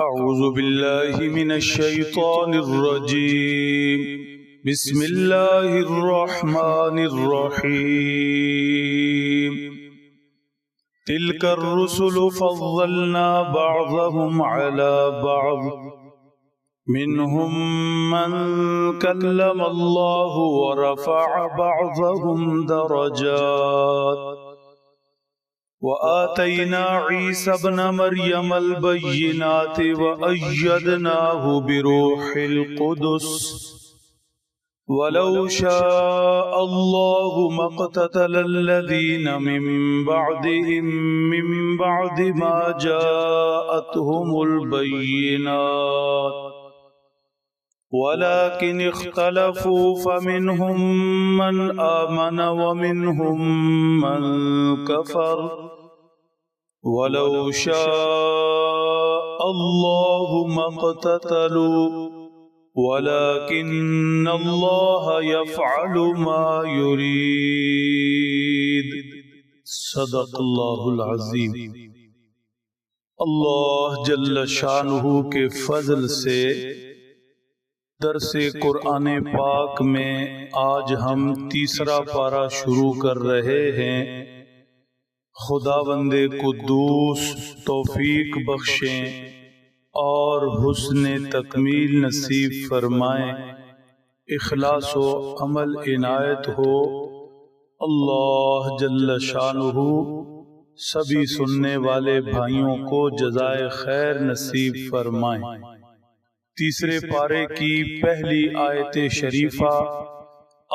أعوذ بالله من الشيطان الرجيم. بسم الله الرحمن الرحيم. تلك الرسل فضلنا بعضهم على بعض. منهم من كلم الله ورفع بعضهم درجات. وآتينا عيسى ابن مريم البينات وأيدناه بروح القدس. ولو شاء الله ما اقتتل الذين من بعدهم من بعد ما جاءتهم البينات ولكن اختلفوا فمنهم من آمن ومنهم من كفر. ولو شاء الله ما اقتتلوا، ولكن الله يفعل ما يريد. صدق الله العظيم. اللہ جل شانہ کے فضل سے درس قرآن پاک میں آج ہم تیسرا پارا شروع کر رہے ہیں۔ خدا بندے قدوس توفیق بخشیں اور حسن تکمیل نصیب فرمائیں۔ اخلاص و عمل عنایت ہو۔ اللہ جل شانہ۔ سبھی سننے والے بھائیوں کو جزائے خیر نصیب فرمائیں۔ تیسرے پارے کی پہلی آیت شریفہ۔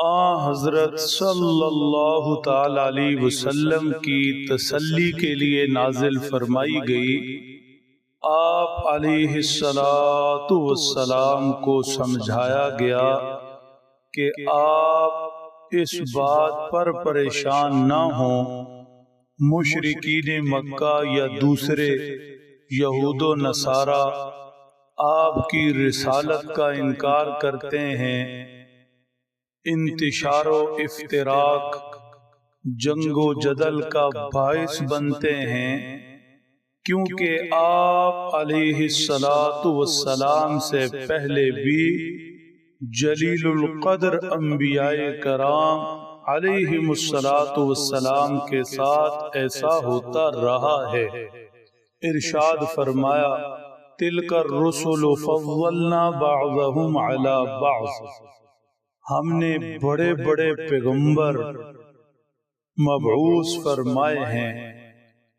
آ حضرت صلی اللہ تعالی علیہ وسلم کی تسلی کے لیے نازل فرمائی گئی۔ آپ علیہ السلام کو سمجھایا گیا کہ آپ اس بات پر پریشان نہ ہوں۔ مشرقین مکہ یا دوسرے یہود و نصارہ آپ کی رسالت کا انکار کرتے ہیں۔ انتشار و افتراق، جنگ و جدل کا باعث بنتے ہیں۔ کیونکہ آپ علیہ السلام سے پہلے بھی جلیل القدر انبیاء کرام علیہ السلام کے ساتھ ایسا ہوتا رہا ہے۔ ارشاد فرمایا تل کر رسول فضلنا بعضهم على بعض. ہم نے بڑے بڑے پیغمبر مبعوث فرمائے ہیں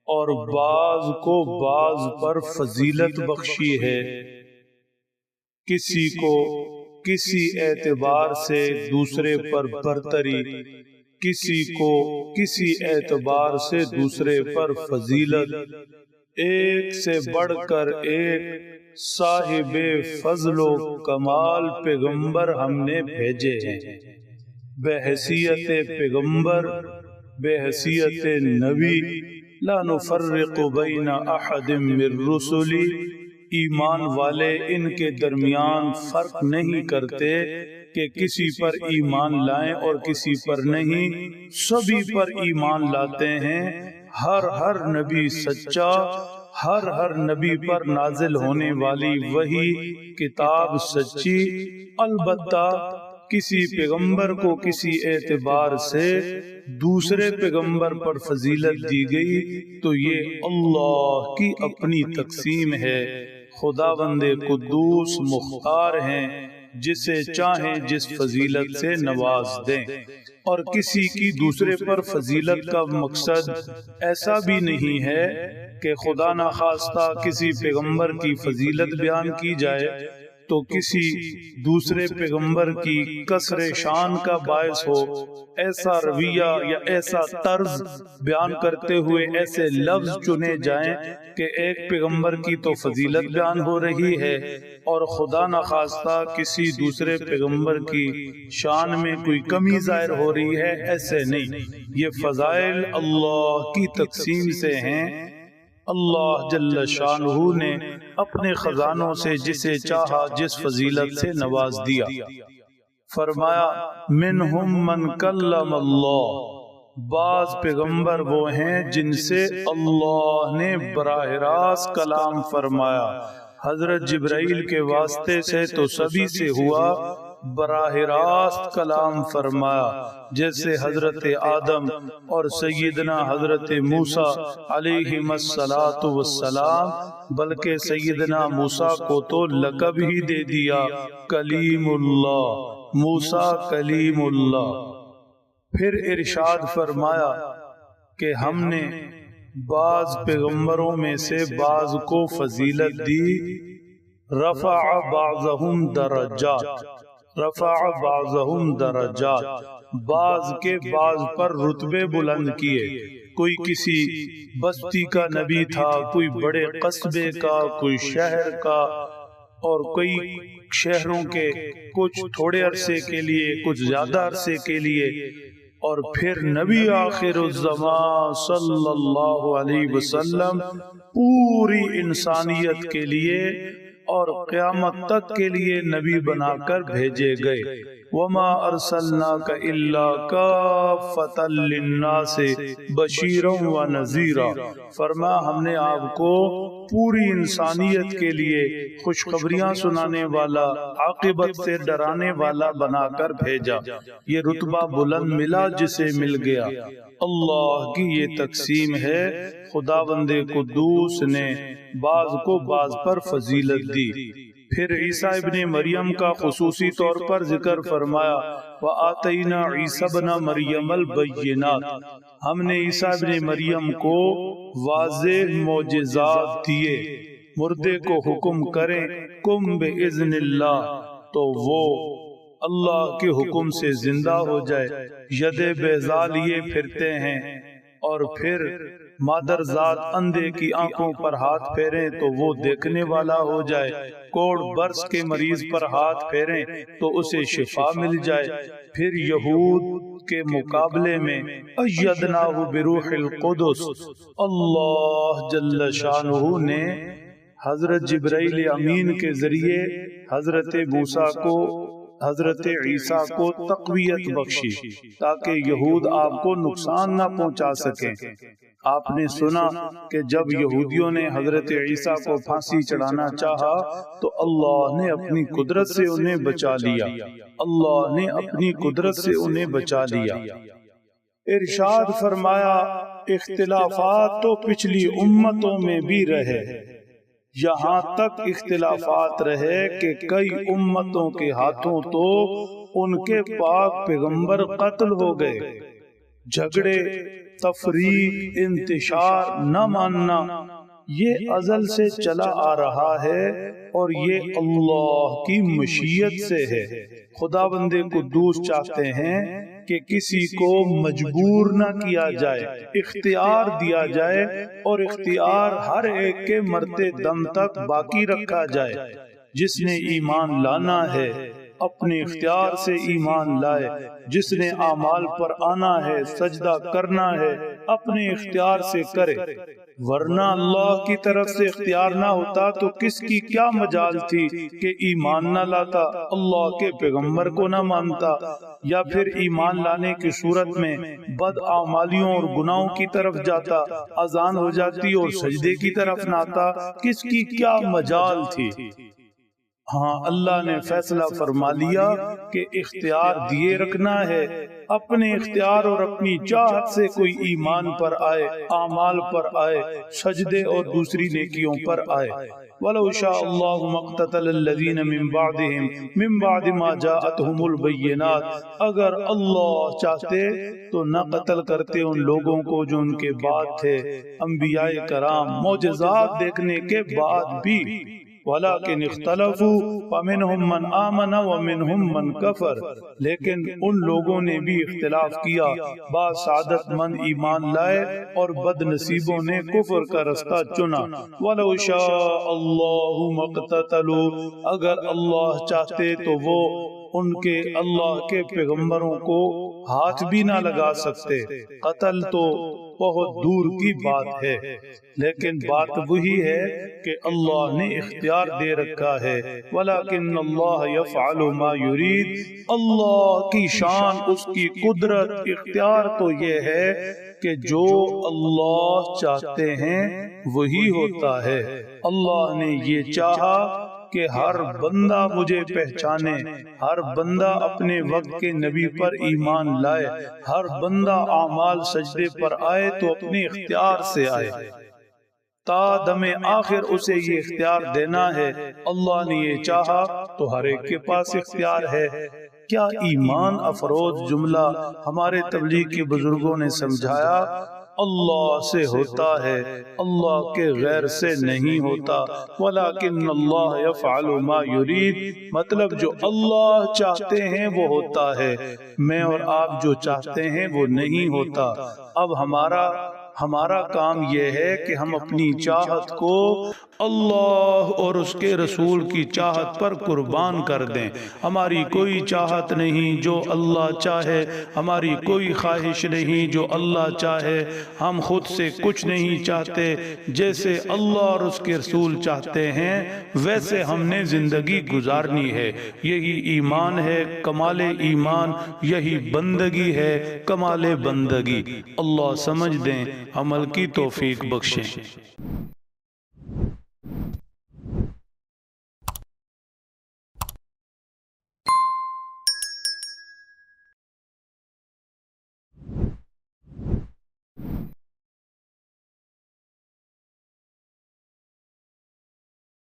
اور بعض کو بعض پر فضیلت بخشی ہے۔ کسی کو کسی اعتبار سے دوسرے پر برتری، کسی کو کسی اعتبار سے دوسرے پر فضیلت ایک سے بڑھ کر ایک صاحب فضل و کمال پیغمبر ہم نے بھیجے ہیں۔ بے حیثیت پیغمبر، بے حیثیت نبی، لا نفرق بین احد من رسولی ایمان والے ان کے درمیان فرق نہیں کرتے کہ کسی پر ایمان لائیں اور کسی پر نہیں۔ سبھی پر ایمان لاتے ہیں۔ ہر ہر نبی سچا، ہر ہر نبی پر نازل ہونے والی وہی کتاب سچی۔ البتہ کسی پیغمبر کو کسی اعتبار سے دوسرے پیغمبر پر فضیلت دی گئی تو یہ اللہ کی اپنی تقسیم ہے۔ خدا بندے قدوس مختار ہیں، جسے چاہیں جس فضیلت سے نواز دیں۔ اور کسی کی دوسرے پر فضیلت کا مقصد ایسا بھی نہیں ہے کہ خدا نخواستہ کسی پیغمبر کی فضیلت بیان کی جائے۔ تو کسی دوسرے پیغمبر کی کسر شان کا باعث ہو، ایسا رویہ یا ایسا طرز بیان کرتے ہوئے ایسے لفظ چنے جائیں کہ ایک پیغمبر کی تو فضیلت بیان ہو رہی ہے اور خدا نخواستہ کسی دوسرے پیغمبر کی شان میں کوئی کمی ظاہر ہو رہی ہے، ایسے نہیں۔ یہ فضائل اللہ کی تقسیم سے ہیں۔ اللہ جل شانہ نے اپنے خزانوں سے جسے چاہا جس فضیلت سے نواز دیا۔ فرمایا منہم من کلم اللہ۔ بعض پیغمبر وہ ہیں جن سے اللہ نے براہ راست کلام فرمایا۔ حضرت جبرائیل کے واسطے سے تو سبھی سے ہوا۔ براہ راست کلام فرمایا، جیسے حضرت آدم اور سیدنا حضرت موسیٰ علیہ السلام بلکہ سیدنا موسیٰ کو تو لقب ہی دے دیا، کلیم اللہ، موسیٰ کلیم اللہ۔ پھر ارشاد فرمایا کہ ہم نے بعض پیغمبروں میں سے بعض کو فضیلت دی، رفع بعضهم درجات۔ رفع بعضهم درجات، بعض کے بعض پر رتبے بلند کیے۔ کوئی کسی بستی کا نبی تھا، کوئی بڑے قصبے کا، کوئی شہر کا، اور کوئی شہروں کے کچھ تھوڑے عرصے کے لیے، کچھ زیادہ عرصے کے لیے۔ اور پھر نبی آخر الزمان صلی اللہ علیہ وسلم پوری انسانیت کے لیے اور قیامت تک کے لیے نبی بنا کر بھیجے گئے۔ وما ارسلناک الا کافتا للناس بشیرا و نذیرا فرما، ہم نے آپ کو پوری انسانیت کے لیے خوشخبریاں سنانے والا، عاقبت سے ڈرانے والا بنا کر بھیجا۔ یہ رتبہ بلند ملا جسے مل گیا۔ اللہ کی یہ تقسیم ہے۔ خدا بندے قدوس نے بعض کو بعض پر فضیلت دی۔ پھر عیسیٰ ابن مریم کا خصوصی طور پر ذکر فرمایا، وَآتَيْنَا عِيسَى بْنَ مَرْيَمَ الْبَيِّنَاتِ۔ ہم نے عیسیٰ ابن مریم کو واضح معجزات دیے۔ مردے کو حکم کریں کم بِإِذْنِ اللہ۔ تو وہ اللہ کے حکم سے زندہ ہو جائے۔ ید بیزا لیے پھرتے ہیں۔ اور پھر مادر ذات اندھے کی آنکھوں پر ہاتھ پھیریں تو وہ دیکھنے والا ہو جائے۔ کوڑ برس کے مریض پر ہاتھ پھیریں تو اسے شفا مل جائے۔ پھر یہود کے مقابلے میں ایدناہ بروح القدس اللہ جل شانہ نے حضرت جبرائیل امین کے ذریعے حضرت موسیٰ کو حضرت عیسیٰ کو تقویت بخشی تاکہ یہود آپ کو نقصان نہ پہنچا سکیں۔ آپ نے سنا کہ جب یہودیوں نے حضرت عیسیٰ کو پھانسی چڑھانا چاہا تو اللہ نے اپنی قدرت سے انہیں بچا لیا۔ اللہ نے اپنی قدرت سے انہیں بچا لیا۔ ارشاد فرمایا اختلافات تو پچھلی امتوں میں بھی رہے۔ یہاں تک اختلافات رہے کہ کئی امتوں کے ہاتھوں تو ان کے پاک پیغمبر قتل ہو گئے۔ جھگڑے، تفریق، انتشار نہ ماننا، یہ ازل سے چلا آ رہا ہے اور یہ اللہ کی مشیت سے ہے۔ خدا بندے کو دوست چاہتے ہیں کہ کسی کو مجبور نہ کیا جائے، اختیار دیا جائے اور اختیار ہر ایک کے مرتے دم تک باقی رکھا جائے۔ جس نے ایمان لانا ہے، اپنے اختیار سے ایمان لائے۔ جس نے اعمال پر آنا ہے، سجدہ کرنا ہے، اپنے اختیار سے کرے۔ ورنہ اللہ کی طرف سے اختیار نہ ہوتا تو کس کی کیا مجال تھی کہ ایمان نہ لاتا اللہ کے پیغمبر کو نہ مانتا یا پھر ایمان لانے کی صورت میں بد اعمالیوں اور گناہوں کی طرف جاتا اذان ہو جاتی اور سجدے کی طرف نہ آتا کس کی کیا مجال تھی؟ ہاں اللہ نے فیصلہ فرما لیا کہ اختیار دیے رکھنا ہے۔ اپنے اختیار اور اپنی چاہت سے کوئی ایمان پر آئے، اعمال پر آئے، سجدے اور دوسری نیکیوں پر آئے۔ وَلَوْ شَاءَ اللَّهُ مَقْتَتَلَ الَّذِينَ مِن بَعْدِهِمْ مِن بَعْدِ مَا جَاءَتْهُمُ الْبَيِّنَاتِ اگر اللہ چاہتے تو نہ قتل کرتے ان لوگوں کو جو ان کے بعد تھے۔ انبیاء کرام، معجزات دیکھنے کے بعد بھی ولیکن اختلفو فمنہم من آمن ومنہم من کفر لیکن ان لوگوں نے بھی اختلاف کیا۔ بعض سعادت من ایمان لائے اور بد نصیبوں نے کفر کا رستہ چنا۔ ولو شاء اللہ مقتتلو اگر اللہ چاہتے تو وہ ان کے اللہ کے پیغمبروں کو ہاتھ بھی نہ لگا سکتے۔ قتل تو بہت دور کی بات ہے، لیکن بات وہی ہے کہ اللہ نے اختیار دے رکھا ہے۔ ولیکن اللہ یفعل ما یرید۔ اللہ کی شان، اس کی قدرت، اختیار تو یہ ہے کہ جو اللہ چاہتے ہیں وہی ہوتا ہے۔ اللہ نے یہ چاہا کہ ہر بندہ مجھے پہچانے، ہر بندہ اپنے وقت کے نبی پر ایمان لائے، ہر بندہ اعمال سجدے پر آئے تو اپنے اختیار سے آئے۔ تا دم آخر اسے یہ اختیار دینا ہے، اللہ نے یہ چاہا تو ہر ایک کے پاس اختیار ہے۔ کیا ایمان افروز جملہ ہمارے تبلیغ کے بزرگوں نے سمجھایا؟ اللہ سے ہوتا ہے۔ اللہ کے غیر سے نہیں ہوتا۔ ولیکن اللہ یفعل ما یرید۔ مطلب جو اللہ چاہتے ہیں وہ ہوتا ہے۔ میں اور آپ جو چاہتے ہیں وہ نہیں ہوتا۔ اب ہمارا ہمارا کام یہ ہے کہ ہم اپنی چاہت کو اللہ اور اس کے رسول کی چاہت پر قربان کر دیں۔ ہماری کوئی چاہت نہیں جو اللہ چاہے، ہماری کوئی خواہش نہیں جو اللہ چاہے۔ ہم خود سے کچھ نہیں چاہتے، جیسے اللہ اور اس کے رسول چاہتے ہیں، ویسے ہم نے زندگی گزارنی ہے۔ یہی ایمان ہے، کمال ایمان، یہی بندگی ہے، کمال بندگی۔ اللہ سمجھ دیں، عمل کی توفیق بخشیں۔